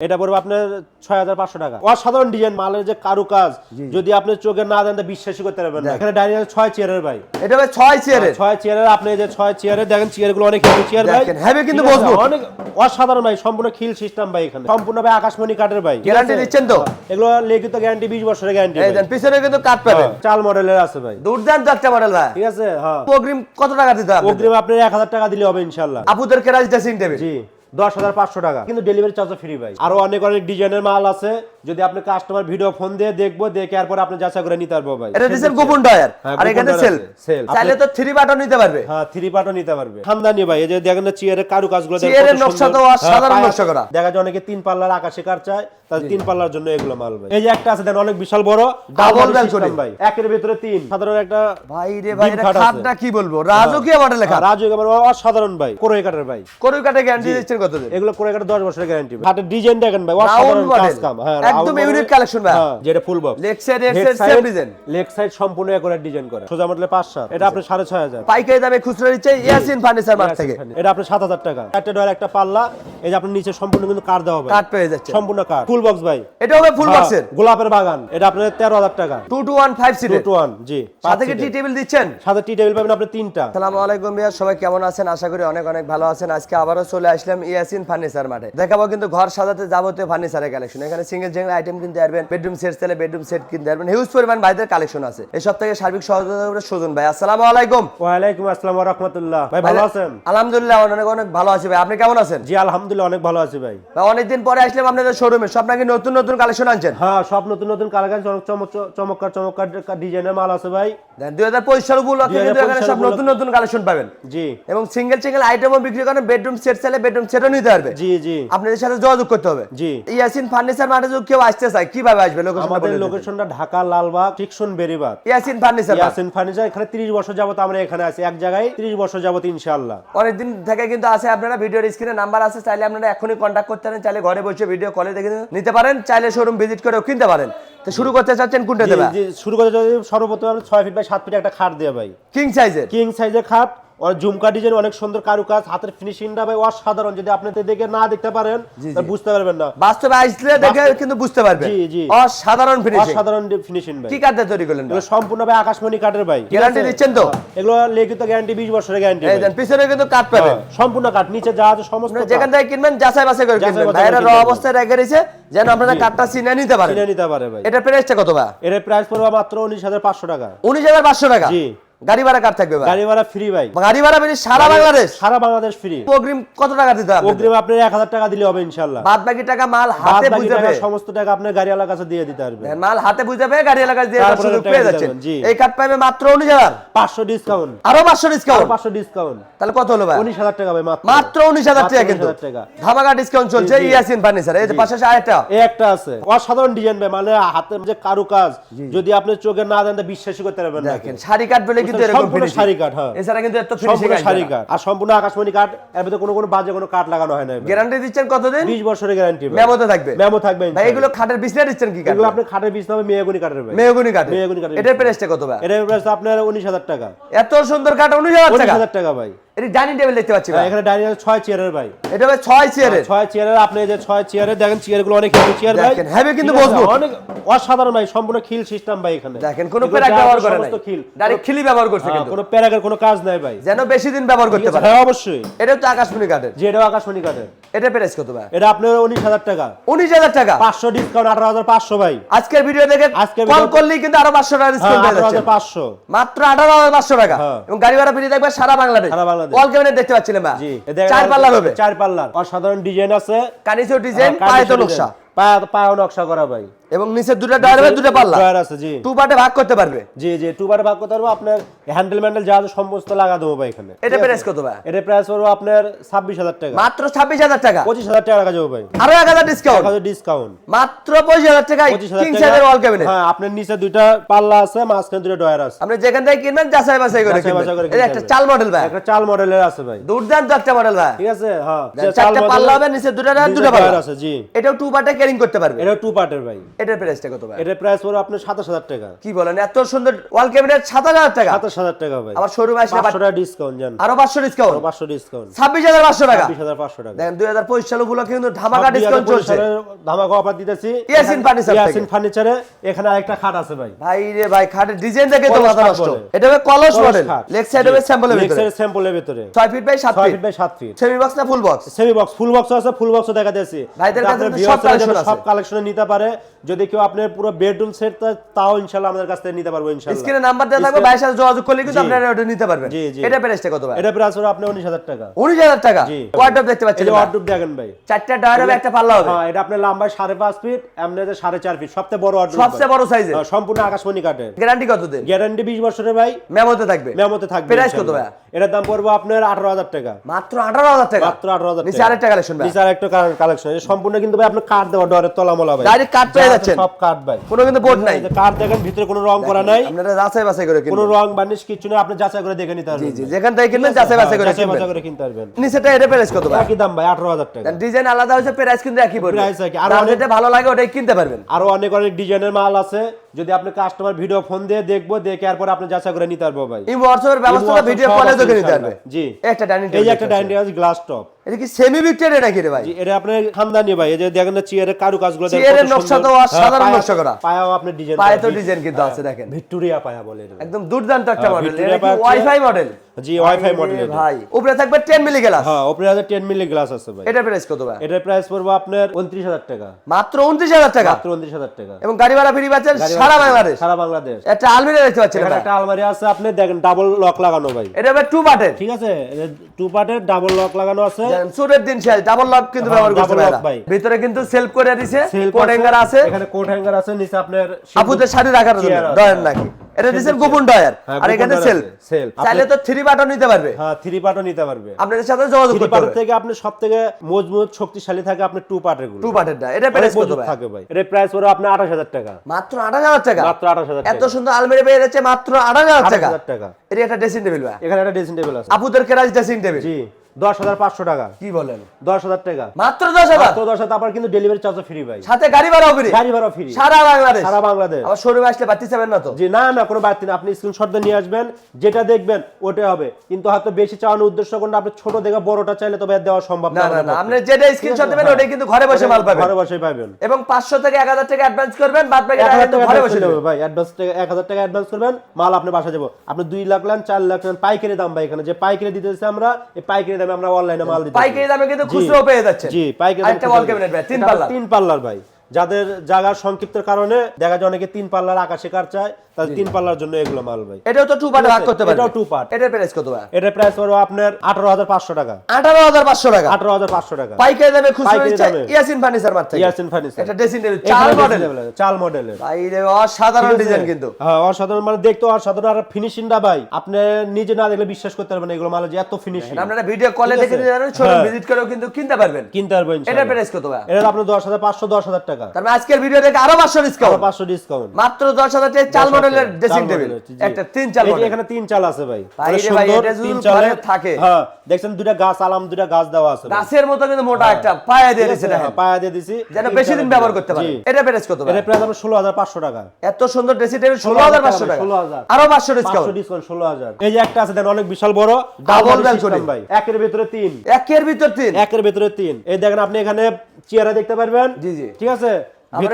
এটা পড়বে আপনার ছয় হাজার পাঁচশো টাকা। অসাধারণ ডিজাইন মালের যে কারু কাজ যদি আপনি চোখে না দেন বিশ্বাসই করতে পারবেন না। এখানে ডাইনিং ছয় চেয়ারের ভাই। এটা ভাই ছয় চেয়ারের ছয় চেয়ারের আপনি যে ছয় চেয়ারে দেখেন চেয়ারগুলো অনেক হেভি চেয়ার ভাই। দেখেন, কিন্তু? মজবুত। অনেক অসাধারণ ভাই সম্পূর্ণ খিল সিস্টেম ভাই এখানে। সম্পূর্ণ ভাই আকাশমণি কাঠের ভাই। গ্যারান্টি দিচ্ছেন তো? এগুলো লিখিত গ্যারান্টি বিশ বছরের গ্যারান্টি এই দেন পিছনে কিন্তু কাট পাবেন। চাল মডেলের আছে ভাই। দুর্দান্ত একটা মডেল ভাই। ঠিক আছে হ্যাঁ। অগ্রিম কত টাকা দিতে হবে? অগ্রিম এক হাজার টাকা দিলে হবে ইনশাল্লাহ আপুদের কেরাজ ড্রেসিং টেবিল জি। দশ হাজার পাঁচশো টাকা। কিন্তু ডেলিভারি চার্জ ফ্রি ভাই। আরও অনেক অনেক ডিজাইনের মাল আছে। যদি আপনি কাস্টমার ভিডিও ফোন দিয়ে দেখব দেখে এরপর আপনি যাচাই করে নিতে পারব ভাই। এটা দিচ্ছেন গোপন ডয়ার হ্যাঁ, আর এখানে সেল সেল। চাইলে তো থ্রি বাটন নিতে পারবে। হ্যাঁ থ্রি পার্টও নিতে পারবে। খানদানি ভাই এই যে দেখেন না চেয়ারের কারু কাজগুলো দেখেন চেয়ারের নকশা তো অসাধারণ হ্যাঁ, নকশা করা। দেখা যায় অনেকে তিন পাল্লার আকাশে কার চায় তাহলে তিন পাল্লার জন্য এগুলো মাল ভাই। এই যে একটা আছে দেখেন অনেক বিশাল বড় balcony। system ভাই। একের ভিতরে তিন। সাধারণ একটা ভাই রে ভাই এটা খাট খাটটা কি বলব? রাজকীয় মডেল লেখা রাজু একেবারে অসাধারণ ভাই। কোরই কাঠের ভাই। করুই কাটে গ্যারান্টি দিচ্ছেন কতদিন এগুলো করে একটা দশ বছরের গ্যারান্টি হাটের ডিজাইন দেখেন ভাই অসাধারণ কাজ কাম। হ্যাঁ একদম model। collection ভাই। হ্যাঁ, যেটা full box leg side same design leg side সম্পূর্ণ একরে ডিজাইন করা। সোজা মডেলে পাঁচ সাত। এটা আপনি সাড়ে ছয় হাজার। পাইকারি দামে খুচরা ইয়াসিন ফার্নিচার মার্ট থেকে। এটা আপনি সাত হাজার টাকা। একটা ডয়ার একটা পাল্লা। এই যে আপনার নিচে সম্পূর্ণ কিন্তু কাঠ দেওয়া হবে। কাট পেয়ে যাচ্ছে। সম্পূর্ণ কাঠ ফুল বক্স ভাই। এটা হবে ফুল হ্যাঁ, বক্সের গোলাপের বাগান। এটা আপনার তেরো হাজার টাকা। Two two one five two সিটের টু ওয়ান জি। সাথে কি টি টেবিল দিচ্ছেন? সাথে টি টেবিল পাবেন আপনি তিনটা। আসসালামু আলাইকুম ভাইয়া সবাই কেমন আছেন? আশা করি অনেক অনেক ভালো আছেন। আজকে আবারও চলে আসলাম ইয়াসিন ফার্নিচার মাঠে। দেখাবো কিন্তু ঘর সাজাতে যাবতীয় ফার্নিচারের কালেকশন এখানে সিঙ্গেল সিঙ্গেল আইটেম কিনতে পারবেন বেডরুম সেট চাইলে বেডরুম সেট কিনতে পারবেন হিউজ পরিমাণ ভাইদের কালেকশন আছে। এই সপ্তাহে সার্বিক সহযোগিতা করে সুজন ভাই আসসালামু আলাইকুম। ওয়ালাইকুম আসসালাম ওয়া রাহমাতুল্লাহ। ভাই ভালো আছেন? আলহামদুলিল্লাহ অনেক অনেক ভালো আছি ভাই। আপনি কেমন আছেন? জি আলহামদুলিল্লাহ অনেক ভালো আছি ভাই। ভাই অনেকদিন পরে আসলাম আপনাদের শোরুমে সব নাকি নতুন নতুন কালেকশন আনছেন? হ্যাঁ সব নতুন নতুন কালেকশন চমৎকার চমৎকার ডিজাইনের মাল আছে ভাই। দুই হাজার পঁচিশ সাল উপলক্ষে কিন্তু এখানে সব নতুন নতুন কালেকশন পাবেন। জি। এবং সিঙ্গেল সিঙ্গেল আইটেমও বিক্রি করেন বেডরুম সেট চাইলে বেডরুম সেটও নিতে পারবে। জি জি। আপনাদের সাথে যোগাযোগ করতে হবে। জি। ইয়াসিন ফার্নিচার মাঠে কেউ আসতে চায় কীভাবে আসবে? আমাদের লোকেশনটা ঢাকা লালবাগ টিকসন বেরিবাগ। ইয়াসিন ফার্নিচার ইয়াসিন ফার্নিচার এখানে 30 বছর যাবত আমরা এখানে আছি। এক জায়গায় 30 বছর যাবত ইনশাআল্লাহ। অনেকদিন থেকে কিন্তু আছে আপনারা ভিডিওর স্ক্রিনে নাম্বার আছে চাইলে আপনারা এখনই কন্টাক্ট করতে পারেন চাইলে ঘরে বসে ভিডিও কলে দেখে নিতে পারেন চাইলে শোরুম ভিজিট করেও কিনতে পারেন। তো শুরু করতে চাচ্ছেন কোনটা জি, দেবে? জি, শুরু করতে সর্বপ্রথম আমরা 6 ফিট বাই 7 ফিট একটা খাট দেয়া ভাই। কিং সাইজের কিং সাইজের খাট ঝুমকা ডিজাইন অনেক সুন্দর কারুকাজ হাতের ফিনিশিংটা ভাই অসাধারণ। যদি আপনি দেখে না দেখতে পারেন। বুঝতে পারবেন না। বাস্তবে আসলে দেখে কিন্তু বুঝতে পারবেন জি, জি। অসাধারণ ফিনিশিং অসাধারণ ফিনিশিং ভাই। কি কাঠে তৈরি করলেন এগুলো সম্পূর্ণ ভাই আকাশমণি কাঠের ভাই। গ্যারান্টি দিচ্ছেন তো? এগুলো লিখিত গ্যারান্টি 20 বছরের গ্যারান্টি এই দেন পিছনে কিন্তু কাঠ পাবেন। সম্পূর্ণ কাঠ। নিচে যা আছে সমস্ত যেখান থেকে কিনবেন যাচাই বাছাই করে কিনবেন। ভাইরা র অবস্থায় রেখে দিয়েছে যেন আপনারা কাঠটা চিনে নিতে পারেন। কিনে নিতে পারে ভাই। এটা প্রাইসটা কত ভাই? এর প্রাইস পড়বে মাত্র উনিশ হাজার পাঁচশো টাকা। উনিশ হাজার পাঁচশো টাকা? জি। গাড়ি ভাড়া কাঠ থাকবে গাড়ি ভাড়া ফ্রি ভাই। গাড়ি ভাড়া সারা বাংলাদেশ? সারা বাংলাদেশ ফ্রি অগ্রিম কত টাকা দিতে হবে? অগ্রিম হাজার টাকা দিলে হবে বাদ বাকি টাকা মাল হাতে সমস্ত টাকা গাড়িওয়ালার কাছে দিয়ে দিতে পারবে মাল হাতে বুঝে পেয়ে গাড়ি এলাকায় দিয়ে সুযোগ পেয়ে যাচ্ছেন। এই কাঠ পাবে মাত্র উনিশ হাজার। পাঁচশো ডিসকাউন্ট আরও পাঁচশো আরও ডিসকাউন্ট পাঁচশো ডিসকাউন্ট তাহলে কত হলো ভাই? উনিশ হাজার টাকা ভাই মাত্র। টাকা 19,000 কিন্তু। ধামাকা ডিসকাউন্ট চলছে। ইয়াসিন ফার্নিচার। এই যে পাশে আরেকটা। এই একটা আছে। অসাধারণ ডিজাইন ভাই মানে হাতের যে কারুকাজ। যদি আপনি চোখে না দেন তো বিশ্বাসই করতে পারবেন না। দেখেন শাড়ি কাঠ বলে কিন্তু এরকম হ্যাঁ। এছাড়া কিন্তু এত ফিনিশিং আর সম্পূর্ণ আকাশমণি কাঠ এর ভিতরে কোনো কোনো বাজে কোনো কাঠ লাগানো হয় না গ্যারান্টি দিচ্ছেন কতদিন? বিশ বছরের গ্যারান্টি মেমোতে থাকবে। মেমো থাকবে ভাই এগুলো খাটের বিছনা দিচ্ছেন কি কাঠ? এগুলো আপনি খাটের বীজ হবে মেয়েগুনি কাঠের ভাই। মেহগুনি কাঠ মেয়েগুনি কাঠ এটার প্রাইসটা কত ভাই? এটার প্রাইস আপনার উনিশ হাজার টাকা। এত সুন্দর কাঠ উনিশ টাকা? হাজার টাকা ভাই। এটা ডাইনিং টেবিল দেখতে পাচ্ছি ভাই। এখানে ডাইনিং ছয় চেয়ারের ভাই। এটা ভাই চেয়ারের ছয় চেয়ারের আপনি যে চেয়ারে দেখেন অনেক হেভি চেয়ার ভাই। দেখেন, heavy কিন্তু মজবুত। অনেক অসাধারণ ভাই সম্পূর্ণ খিল সিস্টেম ভাই এখানে। দেখেন কোনো ব্যবহার করে নাই। ডাইরেক্ট খিলি ব্যবহার করছে হ্যাঁ, কিন্তু। কোনো প্যারাগের কোনো কাজ নাই ভাই। যেন বেশি দিন ব্যবহার করতে পারে। হ্যাঁ অবশ্যই। এটা তো আকাশমণি কাঠের। যে এটাও আকাশমণি কাঠের। এটা প্রাইস কত ভাই? এটা আপনার উনিশ হাজার টাকা। উনিশ হাজার টাকা? পাঁচশো ডিসকাউন্ট আঠারো হাজার পাঁচশো ভাই। আজকের ভিডিও দেখে কল করলেই কিন্তু আরও পাঁচশো টাকা হ্যাঁ ডিসকাউন্ট পেয়ে আঠারো যাচ্ছেন। হাজার পাঁচশো। মাত্র আঠারো হাজার পাঁচশো টাকা। হ্যাঁ। এবং গাড়ি ভাড়া ফ্রি থাকবে সারা বাংলাদেশ। সারা বাংলাদেশ। কল ক্যাবিনেট দেখতে পাচ্ছিলেন জি চার পাল্লার হবে। চার পাল্লার অসাধারণ ডিজাইন আছে। কানিসো ডিজাইন পায়ে তো নকশা। design। পায়া নকশা করা ভাই। এবং নিচে দুটো ডয়ার হবে দুটো পাল্লা। ড্রয়ার আছে জি। টু পার্টে ভাগ করতে পারবে। জি জি টুবারে ভাগ করতে পারব আপনার হ্যান্ডেল ম্যান্ডেল যা আছে সমস্ত লাগা দেবো ভাই এখানে। এটা প্রাইস কত ভাই? এটার প্রাইস পড়ব আপনার ছাব্বিশ হাজার টাকা। মাত্র ছাব্বিশ হাজার টাকা? পঁচিশ হাজার টাকা রাখা যাব ভাই। আরও এক হাজার ডিসকাউন্ট ডিসকাউন্ট মাত্র পঁচিশ হাজার টাকায় পঁচিশ হাজার কিং সাইজের ওয়াল ক্যাবিনেট হ্যাঁ আপনার নিচে দুইটা পাল্লা আছে মাঝখানে দুটো ডয়ার আছে। আপনি যেখান থেকে কিনবেন যাচাই বাছাই করে কিনবেন। এটা একটা চাল মডেল ভাই। একটা চাল মডেলের আছে ভাই। দুর্দান্ত একটা মডেল ভাই। ঠিক আছে? হ্যাঁ চারটা পাল্লা হবে নিচে দুটো ডয়ার দুটো পাল্লা। আছে জি। এটাও টু পার্টে ক্যারিং করতে পারবে। এটা টু পার্টের ভাই। এটার প্রাইসটা কত ভাই? এটার প্রাইস পড়বে আপনার সাতাশ হাজার টাকা। কি বলেন এত সুন্দর ওয়াল ক্যাবিনেট সাত হাজার টাকা? সাতাশ হাজার টাকা ভাই। আবার শোরুমে আসলে পাঁচশো টাকা ডিসকাউন্ট জান। আরও পাঁচশো ডিসকাউন্ট পাঁচশো ডিসকাউন্ট ছাব্বিশ হাজার পাঁচশো টাকা? বিশ হাজার পাঁচশো টাকা। দেখেন দুই হাজার পঁচিশ সাল উপলক্ষে কিন্তু ধামাকা ডিসকাউন্ট চলছে। ধামাকা অফার দিতেছি। ইয়াসিন ফার্নিচার ইয়াসিন ফার্নিচারে এখানে আরেকটা খাট আছে ভাই। ভাই রে ভাই খাটের ডিজাইন দেখে তো মাথা নষ্ট। এটা হবে কলস মডেল। লেগ সাইড হবে স্যাম্পলের ভিতরে। লেক্সের স্যাম্পলের ভিতরে। ছয় ফিট বাই সাত ছয় ফিট ফিট বাই সাত ফিট সেমি বক্স না full box semi box full box আছে ফুল বক্সও দেখা যাচ্ছে ভাইদের কাছে সব collection আছে। সব কালেকশন নিতে পারে। যদি কেউ আপনার পুরো বেডরুম সেট তাও ইনশাআল্লাহ আমাদের কাছ থেকে নিতে পারব ইনশাআল্লাহ স্ক্রিনে নাম্বার দেওয়া থাকবে ভাইয়ের সাথে যোগাযোগ করলে কিন্তু। আপনারা ওটা নিতে পারবেন। জি, জি। এটা প্রাইসটা কত ভাই? এটা প্রাইস হলো উনিশ হাজার টাকা। উনিশ হাজার টাকা? জি। ওয়ার্ডরোব দেখতে পাচ্ছেন এই ওয়ার্ডরোব দেখেন ভাই। চারটা ডয়ার হবে একটা পাল্লা হবে। হ্যাঁ এটা আপনার সাড়ে পাঁচ ফিট এমনি সাড়ে চার ফিট সবচেয়ে বড় ওয়ার্ডরোব সবচেয়ে বড় সাইজের সম্পূর্ণ আকাশমণি কাঠের। গ্যারান্টি কত দিন? গ্যারান্টি বিশ বছরের ভাই। মেমোতে থাকবে? মেমোতে থাকবে প্রাইস কত ভাই এটার দাম পড়বে আপনার আঠারো হাজার টাকা। মাত্র আঠারো হাজার টাকা? মাত্র আঠারো হাজার নিচে আরেকটা কালেকশন ভাই নিচে আরেকটা কালেকশন সম্পূর্ণ কিন্তু ভাই আপনার কাট দেওয়া ডরের তলামলা ভাই। Direct কাঠ পেয়ে সব কাঠ ভাই। কোনো কিন্তু বোর্ড নাই। কাঠ দেখেন ভিতরে কোনো রং করা নাই। আপনারা যাচাই বাছাই করে কোনো রং বার্নিশ কিছু নেই আপনি যাচাই করে দেখে নিতে জি পারবেন জি যেখান থেকে কিনবেন যাচাই বাছাই করে কিনবেন। বাছাই করে কিনতে পারবেন। নিচেটা এটা প্রাইস কত ভাই? একই দাম ভাই আঠারো হাজার টাকা। ডিজাইন আলাদা প্রাইস কিন্তু একই পড়বে। Price একই। আর যেটা ভালো লাগে ওটাই কিনতে পারবেন। আরও অনেক অনেক ডিজাইনের মাল আছে। যদি আপনি কাস্টমার ভিডিও ফোন দিয়ে দেখব দেখে এরপর আপনি যাচাই করে নিতে পারব ভাই। এই হোয়াটসঅ্যাপের ব্যবস্থা ভিডিও কলে দেখে নিতে পারবে। জি। একটা ডাইনিং এই টেবিল একটা ডাইনিং গ্লাস টপ এটা কি সেমি ভিক্টোরিয়া নাকি রে ভাই? এটা আপনার খানদানি ভাই এই যে দেখেন না চেয়ারের কারু কাজগুলো দেখেন চেয়ারের নকশা তো অসাধারণ হ্যাঁ, নকশা করা। পায়াও আপনি ডিজাইন পায়ে তো ডিজাইন কিন্তু আছে দেখেন। ভিক্টোরিয়া পায়া বলে একদম দুর্দান্ত একটা হ্যাঁ, মডেল Victoria এটা কি ওয়াইফাই মডেল জি ওয়াইফাই মডেল ভাই উপরে থাকবে 10 মিলি গ্লাস হ্যাঁ উপরে আছে 10 মিলি গ্লাস আছে ভাই। এটা প্রাইস কত ভাই? এটার প্রাইস পড়বে আপনার 29000 টাকা। মাত্র 29000 টাকা? মাত্র 29000 টাকা। এবং গাড়ি ভাড়া ফ্রি পাচ্ছেন সারা বাংলাদেশ? সারা বাংলাদেশ। একটা আলমিরা দেখতে পাচ্ছেন ভাই। একটা আলমারি আছে আপনি দেখেন ডাবল লক লাগানো ভাই। এটা হবে টু পার্টের ঠিক আছে? টু পার্টের ডাবল লক লাগানো আছে। সুরের দিন শেষ ডাবল লক কিন্তু হ্যাঁ, ব্যবহার করতে পারে ভাই। ভিতরে কিন্তু সেলফ করে Self কোড হ্যাঙ্গার আছে এখানে কোট হ্যাঙ্গার আছে নিচে আপনার আপুদের শাড়ি রাখার জন্য। চেয়ার নাকি। এটা দিছেন গোপন ডয়ার হ্যাঁ, আর এখানে সেলফ চাইলে তো থ্রি বাটন নিতে পারবে। হ্যাঁ থ্রি পার্টও নিতে পারবে। আপনাদের সাথে যোগাযোগ করতে পার্টের হবে। থেকে আপনি সব থেকে মজবুত শক্তিশালী থাকে আপনার টু পার্টেরগুলো। টু পার্টেরটা এটা প্রাইস কত ভাই? থাকে ভাই। এর প্রাইস আপনার আঠাশ হাজার টাকা। মাত্র আঠাশ হাজার টাকা? মাত্র আঠাশ হাজার এত সুন্দর আলমারি পেয়ে যাচ্ছে মাত্র আঠাশ হাজার আঠাশ টাকা হাজার টাকা। এটা একটা ড্রেসিং টেবিল ভাই। এখানে একটা ড্রেসিং টেবিল আছে। আপুদের কেরাজ ড্রেসিং টেবিল জি। দশ হাজার পাঁচশো টাকা। কি বলেন? দশ হাজার টাকা। মাত্র দশ হাজার? দশ হাজার তারপর কিন্তু ডেলিভারি চার্জও ফ্রি ভাই। সাথে গাড়ি ভাড়াও ফ্রি গাড়ি ভাড়া ফ্রি সারা বাংলাদেশ? সারা বাংলাদেশ। আবার শোরুমে আসলে বাড়তি চাবেন না তো? জি না না কোনো বাড়তি না। আপনি স্ক্রিনশট দিয়ে নিয়ে আসবেন যেটা দেখবেন হবে। কিন্তু হয়তো বেশি চাওয়ানোর উদ্দেশ্য কোনটা? আপনি ছোট দেখে বড়টা চাইলে দেওয়া সম্ভব না না না আপনি যেটা স্ক্রিনশট দেবেন হ্যাঁ। ওটাই কিন্তু ঘরে বসে মাল পাবেন। ঘরে বসে পাবেন। এবং পাঁচশো থেকে এক হাজার টাকা অ্যাডভান্স করবেন বাদ বাকি টাকা কিন্তু ঘরে বসে দেবে ভাই। অ্যাডভান্স টাকা এক হাজার টাকা অ্যাডভান্স করবেন মাল আপনি বাসা যাব আপনি দুই লাখ নেন চার লাখ নেন পাইকারি দাম ভাই এখানে। যে পাইকারি দিতেছি আমরা এই পাইকারি দামে আমরা অনলাইনে মাল দিই পাইকারি দামে কিন্তু। খুচরো পেয়ে যাচ্ছে জি পাইকারি একটা ওয়াল ক্যাবিনেট ভাই তিন পাল্লা তিন পাল্লার ভাই। যাদের জায়গার সংক্ষিপ্তের কারণে দেখা যায় অনেকে তিন পাল্লার আকাশে কার চায় তাদের তিন পাল্লার জন্য এগুলো মাল ভাই। এটাও তো টু পার্ট ভাগ করতে পারবেন এটাও two part। এটার প্রাইস কত ভাই? এটার প্রাইস পড়বে আপনার আঠারো হাজার পাঁচশো টাকা। আঠারো হাজার পাঁচশো টাকা? আঠারো হাজার পাঁচশো টাকা। পাইকারি দামে খুচরো নিচ্ছে ইয়াসিন ফার্নিচার মার্ট থেকে। ইয়াসিন ফার্নিচার। এটা ড্রেসিং টেবিল চার মডেল চাল মডেলের ভাই রে অসাধারণ ডিজাইন কিন্তু। হ্যাঁ অসাধারণ। মানে দেখতে অসাধারণ। আর ফিনিশিংটা ভাই আপনি নিজে না দেখলে বিশ্বাস করতে পারবেন এগুলো মাল যে এত ফিনিশিং আপনারা ভিডিও কলে দেখে জানেন হ্যাঁ। ভিজিট করেও কিন্তু কিনতে পারবেন। কিনতে পারবেন এটার প্রাইস কত ভাই? এটা আপনার দশ হাজার পাঁচশো দশ হাজার টাকা। তার মানে আজকের ভিডিও দেখে আরও পাঁচশো ডিসকাউন্ট পাঁচশো ডিসকাউন্ট মাত্র টাকা চাল মডেলের ড্রেসিং টেবিল একটা তিন চাল মডেল এখানে তিন চাল আছে ভাই। সুন্দর, তিন চালে থাকে। হ্যাঁ দেখছেন দুইটা গাছ আলাম দুইটা গাছ দেওয়া আছে গাছের মতো কিন্তু মোটা একটা পায়ে দিয়ে ঠিক দিয়েছে দেখেন। হ্যাঁ, পায়া দিয়ে দিছি যেন বেশি দিন ব্যবহার করতে পারে। এটা প্রাইস কত ভাই? এটা ষোলো হাজার পাঁচশো টাকা। এত সুন্দর ড্রেসিং টেবিল ষোলো হাজার পাঁচশো টাকা। 16,000 আরও পাঁচশো পাঁচশো ডিসকাউন্ট ডিসকাউন্ট ষোলো হাজার। এই যে একটা আছে দেখেন অনেক বিশাল বড়। Balcony। system ভাই। একের ভিতরে তিন। একের ভিতর তিন। একের ভিতরে তিন। এই দেখেন আপনি এখানে চেয়ারে দেখতে পারবেন। জি, জি। ঠিক আছে? আপনি-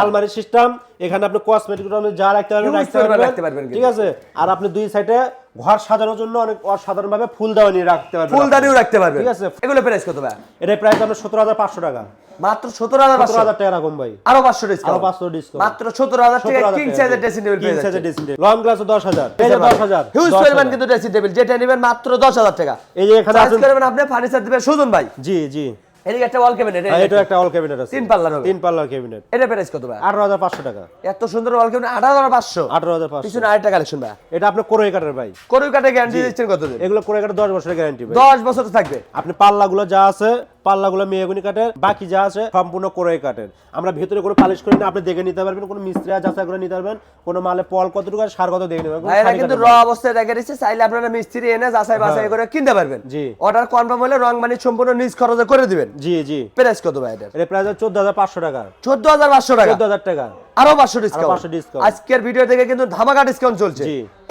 আলমারি সিস্টেম এখানে আপনি কসমেটিক যা রাখতে পারবেন রাখতে। ঠিক আছে? আর আপনি দুই সাইডে ঘর সাজানোর জন্য অনেক অসাধারণ ভাবে ফুল দেওয়া নিয়ে রাখতে পারবেন ফুলদানিও রাখতে পারবেন। ঠিক আছে। এগুলো প্রাইস কত ভাই? এটা প্রাইস সতেরো হাজার পাঁচশো টাকা। মাত্র সতেরো হাজার পাঁচশো? হাজার টাকা ভাই। আরও পাঁচশো আরও পাঁচশো ডিসকাউন্ট মাত্র সতেরো হাজার টাকা কিং সাইজের ড্রেসিং টেবিল পেয়ে যাচ্ছে লং গ্লাস দশ হাজার। এই দশ হাজার। হিউজ পরিমাণ কিন্তু ড্রেসিং টেবিল যেটা নেবেন মাত্র দশ হাজার টাকা। এই যে এখানে আপনি ফার্নিচার দিবেন সুজন ভাই। জি জি। এদিকে একটা ওয়াল ক্যাবিনেট হ্যাঁ, এটা একটা অল ক্যাবিনেট আছে। তিন পাল্লার তিন পাল্লার ক্যাবিনেট এটা প্রাইস কত ভাই? আঠারো হাজার পাঁচশো টাকা। এত সুন্দর ওয়াল ক্যাবিনেট আট হাজার পাঁচশো। আঠারো হাজার পাঁচশো। পিছনে আরেকটা কালেকশন ভাই। এটা আপনার কোরই ভাই। করুই কাটে গ্যারান্টি দিচ্ছেন কত দিন এগুলো কোরই কাঠের দশ বছরের গ্যারান্টি ভাই। দশ বছর তো থাকবে। আপনি পাল্লাগুলো যা আছে পাল্লাগুলো মেয়েগুনি কাঠের বাকি যা আছে সম্পূর্ণ কোরাই কাঠের। আমরা ভেতরে কোনো পালিশ করি না আপনি দেখে নিতে পারবেন কোনো মিস্ত্রি যাচাই করে নিতে পারবেন কোনো মালে পল কতটুকু আর সার কত দেখে নেবেন ভাইরা কিন্তু র অবস্থায় রেখে দিচ্ছে চাইলে আপনারা মিস্ত্রি এনে যাচাই বাছাই করে কিনতে পারবেন। জি। অর্ডার কনফার্ম হলে রং মানি সম্পূর্ণ নিজ খরচে করে দিবেন। জি জি। প্রাইস কত ভাই এটা প্রাইস চোদ্দ হাজার পাঁচশো টাকা। চোদ্দ হাজার পাঁচশো টাকা? চোদ্দ হাজার টাকা। আরও পাঁচশো ডিসকাউন্ট আজকের ভিডিও থেকে কিন্তু ধামাকা ডিসকাউন্ট চলছে।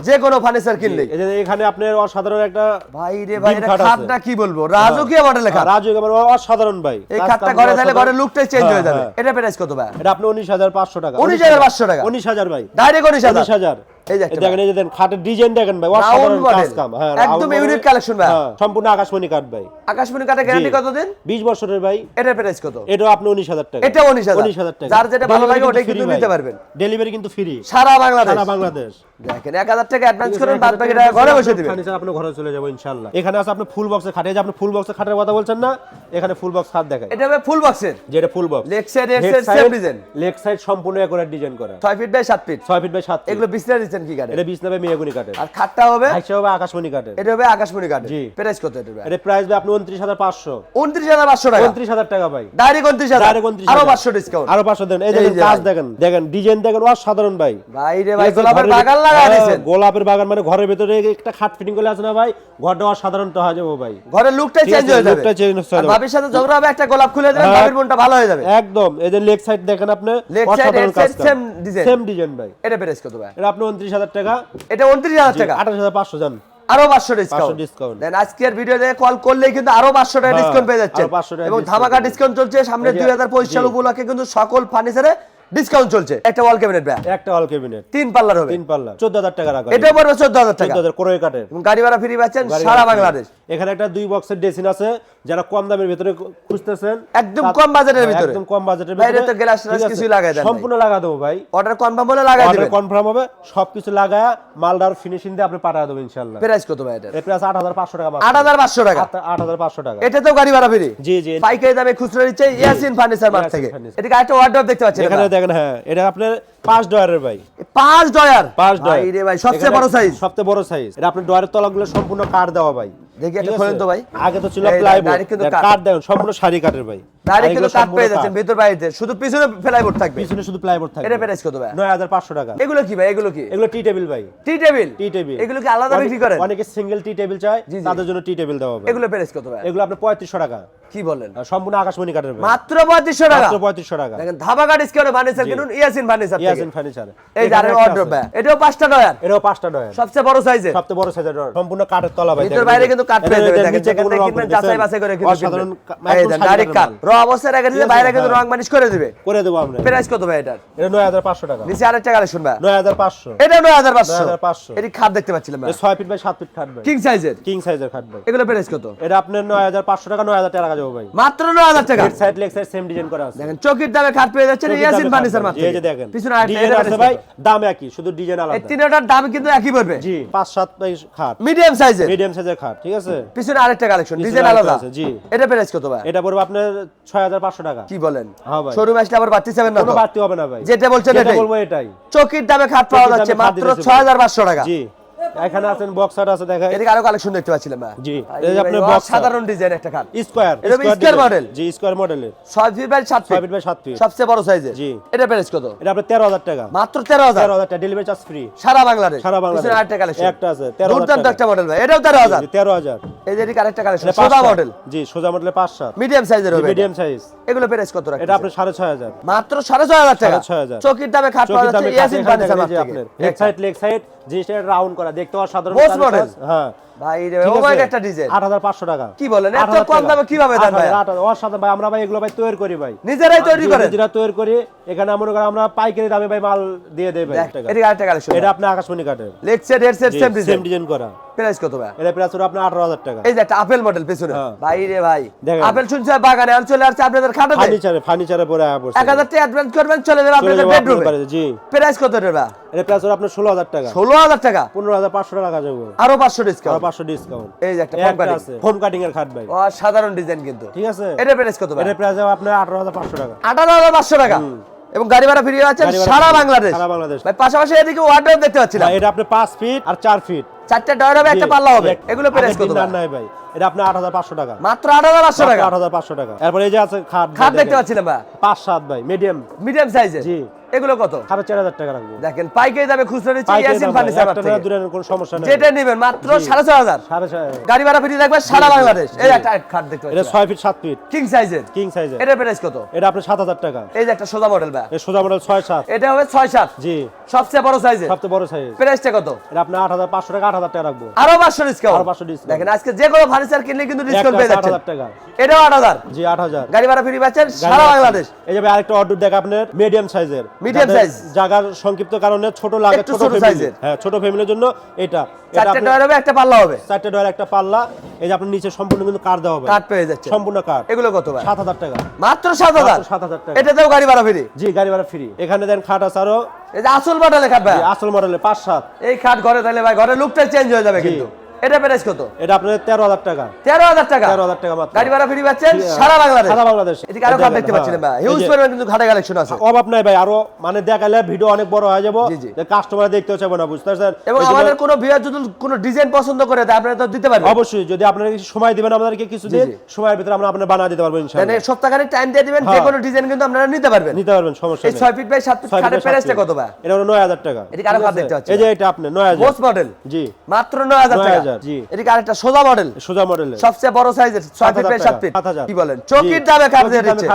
যে কোনো ফার্নিচার কিনলে এখানে আপনার অসাধারণ একটা ভাই রে ভাই এটা খাটটা কি বলব? রাজকীয় মডেলের খাট। রাজু একেবারে অসাধারণ ভাই। এই খাটটা ঘরে থাকলে ঘরের লুকটাই চেঞ্জ হয়ে যাবে। হ্যাঁ, এটা প্রাইস কত ভাই? এটা আপনি উনিশ হাজার পাঁচশো টাকা। 19,500 টাকা। উনিশ হাজার ভাই। ডাইরেক্ট উনিশ হাজার। উনিশ হাজার। এই যে এই একটা দেখেন এই দেখেন খাটের ডিজাইন দেখেন ভাই অসাধারণ কাজ কাম। হ্যাঁ একদম round unique ভাই। হ্যাঁ, সম্পূর্ণ আকাশমণি কাঠ ভাই। আকাশমণি গ্যারান্টি জি। কতদিন? বিশ বছরের ভাই। এটার প্রাইস কত? এটাও আপনি উনিশ হাজার টাকা। এটা 19,000 উনিশ হাজার টাকা। যার যেটা ভালো লাগে ওটাই কিন্তু ভাই। নিতে পারবেন। ডেলিভারি কিন্তু ফ্রি সারা বাংলাদেশ। সারা বাংলাদেশ। দেখেন এক হাজার টাকা অ্যাডভান্স করেন বাদ বাকি টাকা ঘরে বসে দিবেন। ফার্নিচার আপনি ঘরে চলে যাব ইনশাআল্লাহ। এখানে আছে আপনি ফুল বক্সের খাটে যে আপনি ফুল বক্সের খাটের কথা বলছেন না এখানে ফুল বক্স খাট দেখায় এটা হবে ফুল বক্সের যেটা ফুল বক্স লেগ সাইড এর সেম ডিজাইন লেগ সাইড সম্পূর্ণ একরে ডিজাইন করা। ছয় ফিট বাই সাত ফিট ছয় ফিট বাই সাত এগুলো বিছনা দিচ্ছেন কি কাঠের? এটা বিশ নেবে মেয়েগুনি কাঠের। আর খাটটা হবে আইসা হবে আকাশমণি কাঠের। এটা হবে আকাশমণি কাঠের। জি। প্রাইস কত এটা ভাই? এটা প্রাইস ভাই আপনি উনত্রিশ হাজার পাঁচশো। উনত্রিশ হাজার পাঁচশো টাকা। উনত্রিশ হাজার টাকা ভাই। ডাইরেক্ট উনত্রিশ হাজার। Direct 29,000 আরও পাঁচশো ডিসকাউন্ট আরও পাঁচশো দেন। এই দেখেন যে কাজ দেখেন। দেখেন ডিজাইন দেখেন অসাধারণ ভাই। ভাই রে ভাই গোলাপের বাগান লাগাই হ্যাঁ, দিয়েছেন। গোলাপের বাগান মানে ঘরের ভেতরে একটা খাট ফিটিং করে আছে না ভাই ঘরটা অসাধারণ তো হয়ে যাব ভাই। ঘরের লুকটাই চেঞ্জ হয়ে যাবে। lookটা change হয়ে যাবে। ভাবির সাথে ঝগড়া হবে একটা গোলাপ খুলে দিবেন হ্যাঁ। ভাবির মনটা ভালো হয়ে যাবে। একদম এই যে লেগ সাইড দেখেন আপনি অসাধারণ কাজ same design। সেম ডিজাইন ভাই। এটা প্রাইস কত ভাই। এটা আপনি উনত্রিশ হাজার টাকা। এটা উনত্রিশ হাজার টাকা। আঠাশ হাজার পাঁচশো যান। আরও পাঁচশো ডিসকাউন্ট discount। দেন আজকের ভিডিওতে কল করলেই কিন্তু আরও পাঁচশো টাকা হ্যাঁ, ডিসকাউন্ট পেয়ে যাচ্ছে আরও 500 টাকা এবং ধামাকা ডিসকাউন্ট চলছে সামনে দুই হাজার পঁচিশ সাল উপলক্ষে কিন্তু সকল ফার্নিচারে ডিসকাউন্ট চলছে। একটা ওয়াল ক্যাবিনেট ব্যাগ একটা ওয়াল ক্যাবিনেট তিন পাল্লার হবে। তিন পাল্লা চোদ্দ হাজার টাকা রাখা এটা পড়বে চোদ্দ হাজার টাকা। চোদ্দ হাজার করে কাটে গাড়ি ভাড়া ফ্রি পাচ্ছেন সারা বাংলাদেশ। এখানে একটা দুই বক্সের ডেসিন আছে যারা কম দামের ভিতরে খুঁজতেছেন একদম কম বাজেটের হ্যাঁ, ভিতরে। একদম কম বাজেটের ভিতরে। তো গ্লাস ট্লাস আছে? লাগাই দেন সম্পূর্ণ লাগা দেবো ভাই। অর্ডার কনফার্ম হলে লাগাই অর্ডার কনফার্ম হবে সবকিছু লাগায় মালদার ফিনিশিং দিয়ে আপনি পাঠিয়ে দেবো ইনশাল্লাহ প্রাইস কত ভাই এটা এর প্রাইস আট হাজার পাঁচশো টাকা আট হাজার পাঁচশো টাকা? আট হাজার পাঁচশো টাকা। এটা তো গাড়ি ভাড়া ফ্রি। জি জি পাইকারি দামে খুচরো দিচ্ছে ইয়াসিন ফার্নিচার ইয়াসিন থেকে। এদিকে একটা ওয়ার্ডরোব দেখতে পাচ্ছেন এখানে দেখেন হ্যাঁ এটা আপনার পাঁচ ডয়ারের ভাই। পাঁচ ডয়ার? পাঁচ ডয়ার। ভাই ভাই সবচেয়ে বড় সাইজ সবচেয়ে বড় সাইজ এটা আপনার ডয়ারের তলাগুলো সম্পূর্ণ কাঠ দেওয়া ভাই। দেখি একটা? খোলেন তো ভাই। আগে তো ছিল প্লাইবোর্ড কাট দেন সম্পূর্ণ শাড়ি কাঠের ভাই। ডাইরেক্ট কিন্তু কাট সম্পূর্ণ পেয়ে যাচ্ছেন ভিতর বাইরে শুধু পিছনে ফ্লাইবোর্ড থাকবে। পিছনে শুধু প্লাইবোর্ড থাকবে। এটা প্রাইস কত ভাই? নয় হাজার পাঁচশো টাকা। এগুলো কি ভাই? এগুলো কি? এগুলো টি টেবিল ভাই। টি টেবিল টি টেবিল এগুলো কি আলাদা বিক্রি করেন? অনেকে সিঙ্গেল টি টেবিল চায় জি, জি। তাদের জন্য টি টেবিল দেওয়া হবে। এগুলো প্রাইস কত ভাই? এগুলো আপনার পঁয়ত্রিশশো টাকা। কি বলেন? সম্পূর্ণ আকাশমণি কাঠের মাত্র পঁয়ত্রিশশো টাকা। মাত্র পঁয়ত্রিশশো টাকা। দেখেন ধামাকা ডিসকাউন্টে ফার্নিচার কিনুন ইয়াসিন ফার্নিচার ইয়াসিন ফার্নিচার এই যে অর্ডার ভাই। এটাও পাঁচটা ডয়ার এটাও পাঁচটা ডয়ার সবচেয়ে বড় সাইজের সবচেয়ে বড় সাইজের ডয়ার সম্পূর্ণ কাঠের তলা ভাই। ভিতর বাইরে কিন্তু পেয়ে দেখেন, নিচে কোনো। যাচাই বাছাই করে ডাইরেক্ট র অবস্থায় রেখে দিলে বাইরে কিন্তু। রং মানিশ করে দিবে। করে দেবো আমরা। প্রাইস কত ভাই এটার? এটা নয় হাজার পাঁচশো টাকা। নিচে আরেকটা কালেকশন ভাই। নয় হাজার পাঁচশো। এটা নয় হাজার পাঁচশো। 9,500 এটি খাট দেখতে পাচ্ছিলাম ভাই। ফিট বাই সাত ফিট খাট ভাই। কিং সাইজের কিং সাইজের খাট ভাই। এগুলো প্রাইস কত? এটা আপনার নয় হাজার পাঁচশো টাকা নয় হাজার টাকা যাব ভাই। মাত্র নয় হাজার টাকা? Head side leg side same design করা আছে। দেখেন চকির দামে খাট পেয়ে যাচ্ছেন ইয়াসিন ফার্নিচার মাত্র এই যে দেখেন পিছনে আরেকটা আছে ভাই দাম একই শুধু ডিজাইন এই আলাদা তিনটার দাম কিন্তু একই পড়বে। জি পাঁচ সাত বাই খাট। মিডিয়াম সাইজের মিডিয়াম সাইজের খাট ঠিক আছে? পিছনে আরেকটা কালেকশন ডিজাইন আলাদা। আছে, জি। এটা প্রাইস কত ভাই? এটা পড়বে আপনার ছয় হাজার পাঁচশো টাকা। কি বলেন? হ্যাঁ। আসলে আবার বাড়তি যাবেন না কোনো বাড়তি হবে না ভাই। যেটা বলছেন এটাই। বলব এটাই। চকির দামে খাট পাওয়া যাচ্ছে মাত্র দিতেছে ছয় হাজার পাঁচশো টাকা। জি। এখানে আছেন বক্সার আছে দেখাই এদিকে আরও কালেকশন দেখতে পাচ্ছিলাম জি এই যে আপনার ওয়াও, সাধারণ ডিজাইন একটা খাট স্কোয়ার এটা square model? জি স্কোয়ার মডেলের ছয় ফিট বাই সাত ছয় ফিট ফিট বাই সাত ফিট সবচেয়ে বড় সাইজের জি। এটা প্রাইস কত? এটা আপনার তেরো হাজার টাকা। মাত্র তেরো হাজার? তেরো হাজার টাকা ডেলিভারি চার্জ ফ্রি সারা বাংলাদেশ। সারা বাংলাদেশ। আরেকটা কালেকশন একটা আছে, 13,000 দুর্দান্ত টাকা। একটা মডেল ভাই। এটাও তেরো হাজার। তেরো হাজার। এই যে এদিকে আরেকটা কালেকশন সোজা মডেল জি সোজা মডেলে পাঁচ সাত মিডিয়াম সাইজের হবে মিডিয়াম সাইজ এগুলো প্রাইস কত রাখছেন এটা আপনার সাড়ে ছয় হাজার। মাত্র সাড়ে ছয় হাজার টাকা। সাড়ে ছয় হাজার। চকির দামে খাট পাওয়া যাচ্ছে ইয়াসিন থেকে আপনার লেগ সাইড লেগ সাইড জিনিসটা রাউন্ড করা দেখতে অসাধারণ model? হ্যাঁ। ভাই রে ঠিক ওমাইক একটা ডিজাইন 8,500 টাকা। কি বলেন? এত কম দামে কীভাবে দেন ভাই? 8,000, 8,000 অসাধারণ। ভাই আমরা ভাই এগুলো ভাই তৈরি করি ভাই। নিজেরাই তৈরি জি, করেন? নিজেরা তৈরি করি। এখানে আমরা আমরা পাইকারি দামে ভাই মাল দিয়ে দেবে দেখ, এদিকে আরেকটা কালেকশন এটা আপনি আকাশমণি কাটে সেম ডিজাইন করা। প্রাইস কত ভাই? এটা প্রাইস হলো আপনার আঠারো হাজার টাকা। এই যে একটা আপেল মডেল পেছনে। হ্যাঁ। ভাই রে ভাই। আপেল শুনছে বাগানে আর চলে আসছে আপনাদের খাটাতে ফার্নিচারে ফার্নিচারে পরে আয়া পড়ছে। এক হাজার টাকা অ্যাডভান্স করবেন চলে যাবে আপনাদের বেডরুমে জি। প্রাইস কত রে ভাই? এটা প্রাইস হলো আপনার ষোলো হাজার টাকা। ষোলো হাজার টাকা? পনেরো হাজার পাঁচশো টাকা যাব। আরও পাঁচশো আরও ডিসকাউন্ট পাঁচশো ডিসকাউন্ট এই যে একটা ফোম কাটিং ফোম কাটিং এর খাট ভাই। সাধারণ ডিজাইন কিন্তু। ঠিক আছে? এটা প্রাইস কত ভাই? এটা প্রাইস হবে আপনার আঠারো হাজার পাঁচশো টাকা। আঠারো হাজার পাঁচশো টাকা? এবং গাড়ি ভাড়া ফ্রি আছেন সারা বাংলাদেশ। সারা বাংলাদেশ। ভাই পাশাপাশি এদিকে ওয়ার্ডরোব দেখতে পাচ্ছিলাম। এটা আপনি 5 ফিট আর 4 ফিট চারটা ডয়ার হবে একটা পাল্লা হবে। এগুলো প্রাইস কত ভাই? ভাই। এটা আপনি আট হাজার পাঁচশো টাকা। মাত্র আট হাজার পাঁচশো টাকা। আট হাজার পাঁচশো টাকা। এরপর এই যে আছে খাট খাট দেখতে পাচ্ছিলাম ভাই। পাঁচ সাত ভাই মিডিয়াম মিডিয়াম সাইজের জি। এগুলো কত? সাড়ে চার হাজার টাকা রাখব। দেখেন পাইকারি দামে খুচরা নিচ্ছে ইয়াসিন ফার্নিচার না কোনো সমস্যা নেই। যেটা নেবেন মাত্র সাড়ে হাজার। গাড়ি ভাড়া ফ্রি থাকবে সারা বাংলাদেশ। এই একটা খাট দেখতে এটা ছয় ফিট সাত ফিট। কিং সাইজের কিং সাইজের এটার প্রাইস কত? এটা আপনার সাত হাজার টাকা। এই যে একটা সোজা মডেল এই সোজা মডেল ছয় সাত। এটা হবে ছয় সাত। জি। সবচেয়ে বড় সাইজের সবচেয়ে বড় সাইজ প্রাইসটা কত? এটা আপনার আট হাজার পাঁচশো টাকা আট হাজার টাকা রাখব। আরও পাঁচশো ডিসকাউন্ট আরও 500 discount। দেখেন আজকে যে কোনো ফার্নিচার কিনলে কিন্তু ডিসকাউন্ট পেয়ে যাচ্ছেন। টাকা। এটাও আট হাজার। জি আট হাজার। গাড়ি ভাড়া ফ্রি পাচ্ছেন সারা বাংলাদেশ। এই যে ভাই আরেকটা অর্ডার দেখ আপনার মিডিয়াম সাইজের Size। জায়গার সংক্ষিপ্ত কারণে ছোট লাগে ছোট family। হ্যাঁ ছোট ফ্যামিলির জন্য এটা। চারটে ডয়ার হবে একটা পাল্লা হবে। চারটে ডয়ের একটা পাল্লা। এই যে আপনার নিচে সম্পূর্ণ কিন্তু কাঠ দেওয়া হবে। কাঠ পেয়ে যাচ্ছে সম্পূর্ণ কাঠ এগুলো কত ভাই? সাত হাজার টাকা। মাত্র সাত হাজার? মাত্র 7,000 টাকা। এটাতেও গাড়ি ভাড়া ফ্রি জি গাড়ি ভাড়া ফ্রি এখানে দেন খাট আছে আরও। এই যে আসল মডেলে খাট ভাই। আসল মডেলে পাঁচ সাত। এই খাট ঘরে তাহলে ভাই ঘরের লুকটা চেঞ্জ হয়ে যাবে কিন্তু। এটা প্রাইস কত? এটা তেরো হাজার টাকা। তেরো হাজার টাকা? তেরো হাজার টাকা মাত্র। গাড়ি ভাড়া ফ্রি পাচ্ছেন? সারা বাংলাদেশ। সারা বাংলাদেশ। এদিকে আরও এই দেখতে পাচ্ছিলেন ভাই হ্যাঁ। হিউজ পরিমাণ কিন্তু খাটে কালেকশন আছে। অভাব নাই ভাই আরও মানে দেখালে ভিডিও অনেক বড় হয়ে যাব। কাস্টমার দেখতেও চাইব না বুঝতে পারছেন? এবং আমাদের কোনো ভিউয়ার যদি কোনো ডিজাইন পছন্দ করে তাই আপনারা তো দিতে পারবেন। অবশ্যই যদি আপনারা কিছু সময় দিবেন আমাদেরকে কিছু দিন সময়ের ভিতরে আমরা আপনার বানিয়ে দিতে পারব মানে ইনশাআল্লাহ টাইম দিয়ে দিবেন যে হ্যাঁ। কোনো ডিজাইন কিন্তু আপনারা নিতে পারবেন। নিতে পারবেন সমস্যা নেই। ছয় ফিট বাই সাত ফিট ছয় খাটের প্রাইসটা কত ভাই? এটা হলো নয় হাজার টাকা। এদিকে আরও ঠিক দেখতে পাচ্ছি। এই যে এটা আপনি নয় হাজার। মোস্ট মডেল জি। মাত্র নয় হাজার টাকা। 9,000 কি আরেকটা সোজা মডেল সোজা মডেল সবচেয়ে বড় সাইজের ছয় ফিট বাই সাত টাকা, ফিট কি বলেন? চৌকির দামে খাট দিয়ে দিচ্ছে।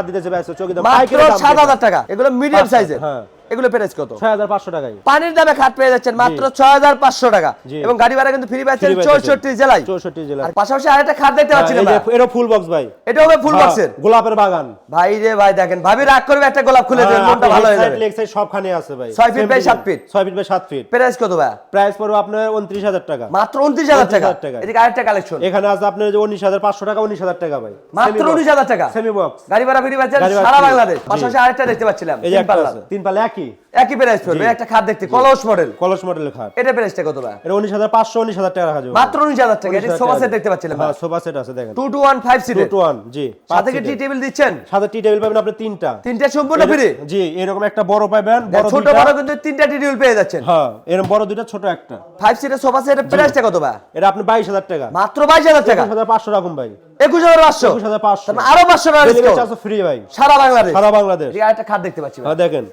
মাত্র টাকা। এগুলো মিডিয়াম পাঁচ সাইজের হ্যাঁ। এগুলো প্রাইস কত? ছয় হাজার পাঁচশো টাকায়। পানির দামে খাট পেয়ে যাচ্ছেন মাত্র ছয় হাজার পাঁচশো টাকা। এবং গাড়ি ভাড়া কিন্তু ফ্রি পাচ্ছেন Free পাচ্ছেন। চৌষট্টি জেলায়। চৌষট্টি আর পাশাপাশি আরেকটা খাট দেখতে পাচ্ছিলাম এই যে এটা ফুল বক্স ভাই। এটা হবে ফুল হ্যাঁ, বক্সের গোলাপের বাগান। ভাই রে ভাই দেখেন ভাবি রাগ করবে একটা গোলাপ খুলে দেবেন হ্যাঁ, মনটা ভালো হয়ে যাবে। side সবখানে আছে ভাই। ছয় feet Same by design। সাত feet। ছয় ফিট বাই সাত ফিট প্রাইস কত ভাই প্রাইস পড়বে আপনার উনত্রিশ হাজার টাকা। মাত্র উনত্রিশ হাজার টাকা। 29,000 টাকা। এদিকে আরেকটা কালেকশন এখানে আছে আপনার যে উনিশ হাজার পাঁচশো টাকা উনিশ হাজার টাকা ভাই। মাত্র উনিশ হাজার টাকা। সেমি বক্স গাড়ি ভাড়া ফ্রি পাচ্ছেন সারা বাংলাদেশ। পাশাপাশি আরেকটা দেখতে পাচ্ছিলাম তিন পাল্লা। তিন পাল্লা একই। একই প্রাইস পড়বে একটা খাট দেখতে কলস মডেল কলস মডেলের খাট। এটা প্রাইসটা কত ভাই? এটা উনিশ হাজার পাঁচশো উনিশ হাজার টাকা রাখা যাবে। মাত্র উনিশ হাজার টাকা এটি সোফা সেট দেখতে পাচ্ছিলাম হ্যাঁ সোফা সেট আছে দেখেন। Two two one five two সিটের টু ওয়ান জি সাথে কি টি টেবিল দিচ্ছেন? সাথে টি টেবিল পাবেন আপনি তিনটা। তিনটা সম্পূর্ণ ফ্রি জি এরকম একটা বড় পাবেন বড় ছোট বড় কিন্তু তিনটা টি টেবিল পেয়ে যাচ্ছেন। হ্যাঁ এরকম বড় দুইটা ছোট একটা। ফাইভ সিটের সোফা সেটের প্রাইসটা কত ভাই? এটা আপনি বাইশ হাজার টাকা। মাত্র বাইশ হাজার টাকা? একুশ হাজার পাঁচশো রাখুন ভাই। একুশ হাজার পাঁচশো? একুশ হাজার পাঁচশো। তার আরও পাঁচশো টাকা ফ্রি ভাই। সারা বাংলাদেশ। সারা বাংলাদেশ। আরেকটা খাট দেখতে পাচ্ছি হ্যাঁ দেখেন।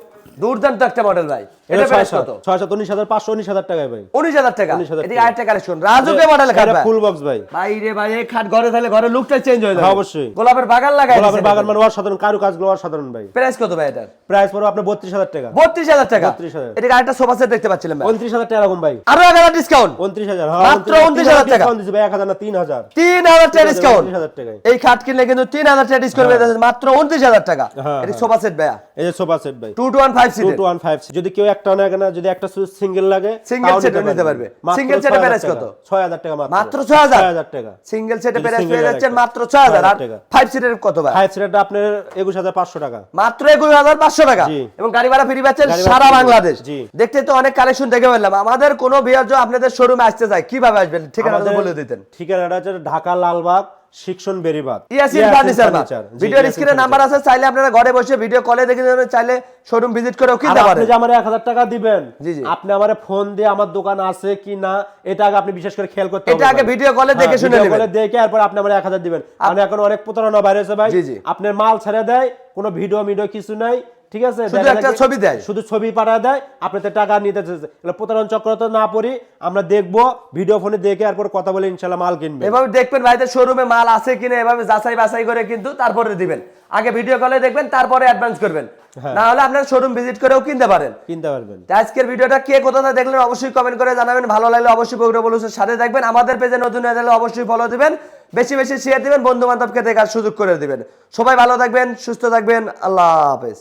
দুর্দান্ত একটা মডেল ভাই। এটা এটা প্রাইস কত? ছয় সাত উনিশ হাজার পাঁচশো উনিশ হাজার টাকায় ভাই। উনিশ হাজার টাকা? 19,000 এদিকে আরেকটা কালেকশন রাজুকে মডেল খাট ভাই ফুল বক্স ভাই। ভাই রে ভাই এই খাট ঘরে থাকলে ঘরে লুকটা চেঞ্জ হয়ে যাবে। হ্যাঁ, অবশ্যই। গোলাপের বাগান লাগাই গোলাপের বাগান মানে অসাধারণ কারু কাজগুলো অসাধারণ ভাই। প্রাইস কত ভাই এটার? প্রাইস পড়বে আপনার বত্রিশ হাজার টাকা। বত্রিশ হাজার টাকা? 32,000 এদিকে আরেকটা সোফা সেট দেখতে পাচ্ছিলাম ভাই। উনত্রিশ হাজার টাকা রাখুন ভাই। আরও এক হাজার ডিসকাউন্ট উনত্রিশ হাজার মাত্র 29,000 টাকা। দিচ্ছি ভাই এক হাজার না তিন হাজার। তিন হাজার টাকা ডিসকাউন্ট উনত্রিশ হাজার টাকায়। এই খাট কিনলে কিন্তু তিন হাজার টাকা ডিসকাউন্ট পেয়ে যাচ্ছে মাত্র উনত্রিশ হাজার টাকা। হ্যাঁ, এটি হ্যাঁ। সোফা সেট ভাইয়া। এই যে সোফা সেট ভাই। Two two one five two সিটের টু ওয়ান ফাইভ যদি কেউ একটা না যদি একটা সিঙ্গেল লাগে set ও নিতে পারবে। মাত্র set এর 6,000 টাকা। কত? ছয় হাজার টাকা মাত্র। 6,000? ছয় হাজার? টাকা। সিঙ্গেল সেটে প্রাইস পেয়ে যাচ্ছেন মাত্র ছয় হাজার। আর 6,000 টাকা। ফাইভ সিটের কত ভাই? সিটারটা আপনার একুশ হাজার পাঁচশো টাকা। মাত্র একুশ হাজার পাঁচশো টাকা। এবং গাড়ি ভাড়া ফ্রি পাচ্ছেন সারা বাংলাদেশ। দেখতে তো অনেক কালেকশন দেখে ফেললাম। আমাদের কোনো বিয়ার আপনাদের শোরুমে আসতে চায় কীভাবে আসবেন? ঠিকানা আমাদের বলে দিতেন। ঠিকানাটা হচ্ছে ঢাকা লালবাগ শিক্ষণ বেরিবাদ। ইয়াসিন ফার্নিচার ভিডিওর স্ক্রিনে নাম্বার আছে চাইলে আপনারা ঘরে বসে ভিডিও কলে দেখে নেবেন চাইলে শোরুম ভিজিট করেও কিনতে আপনি যে আমার এক হাজার টাকা দিবেন। আপনি আমার ফোন দিয়ে আমার দোকান আছে কি না এটা আগে আপনি বিশেষ করে খেয়াল করতে এটা আগে video call এ দেখে শুনে নেবেন। কলে দেখে আপনি আমার এক হাজার দিবেন। কারণ এখন অনেক প্রতারণা বাইরে হয়েছে ভাই। আপনার মাল ছেড়ে দেয় কোনো ভিডিও মিডিও কিছু নাই। ঠিক আছে? শুধু একটা ছবি দেয়। শুধু ছবি পাঠায় দেয় আপনি তো টাকা নিতে চাইছে। এগুলো প্রতারণ চক্র তো না পড়ি আমরা দেখব ভিডিও ফোনে দেখে এরপর কথা বলে ইনশাল্লাহ মাল কিনবে। এভাবে দেখবেন ভাইদের শোরুমে মাল আছে কিনা এভাবে যাচাই বাছাই করে কিন্তু তারপরে দিবেন। আগে ভিডিও কলে দেখবেন তারপরে অ্যাডভান্স করবেন। হ্যাঁ। না হলে আপনার শোরুম ভিজিট করেও কিনতে পারেন। কিনতে পারবেন। তো আজকের ভিডিওটা কে কোথায় দেখলেন অবশ্যই কমেন্ট করে জানাবেন। ভালো লাগলে অবশ্যই প্রোগ্রাম বলুসের সাথে দেখবেন। আমাদের পেজে নতুন হয়ে থাকলে অবশ্যই ফলো দিবেন। বেশি বেশি শেয়ার দিবেন বন্ধু বান্ধবকে দেখার সুযোগ করে দিবেন। সবাই ভালো থাকবেন সুস্থ থাকবেন। আল্লাহ হাফেজ।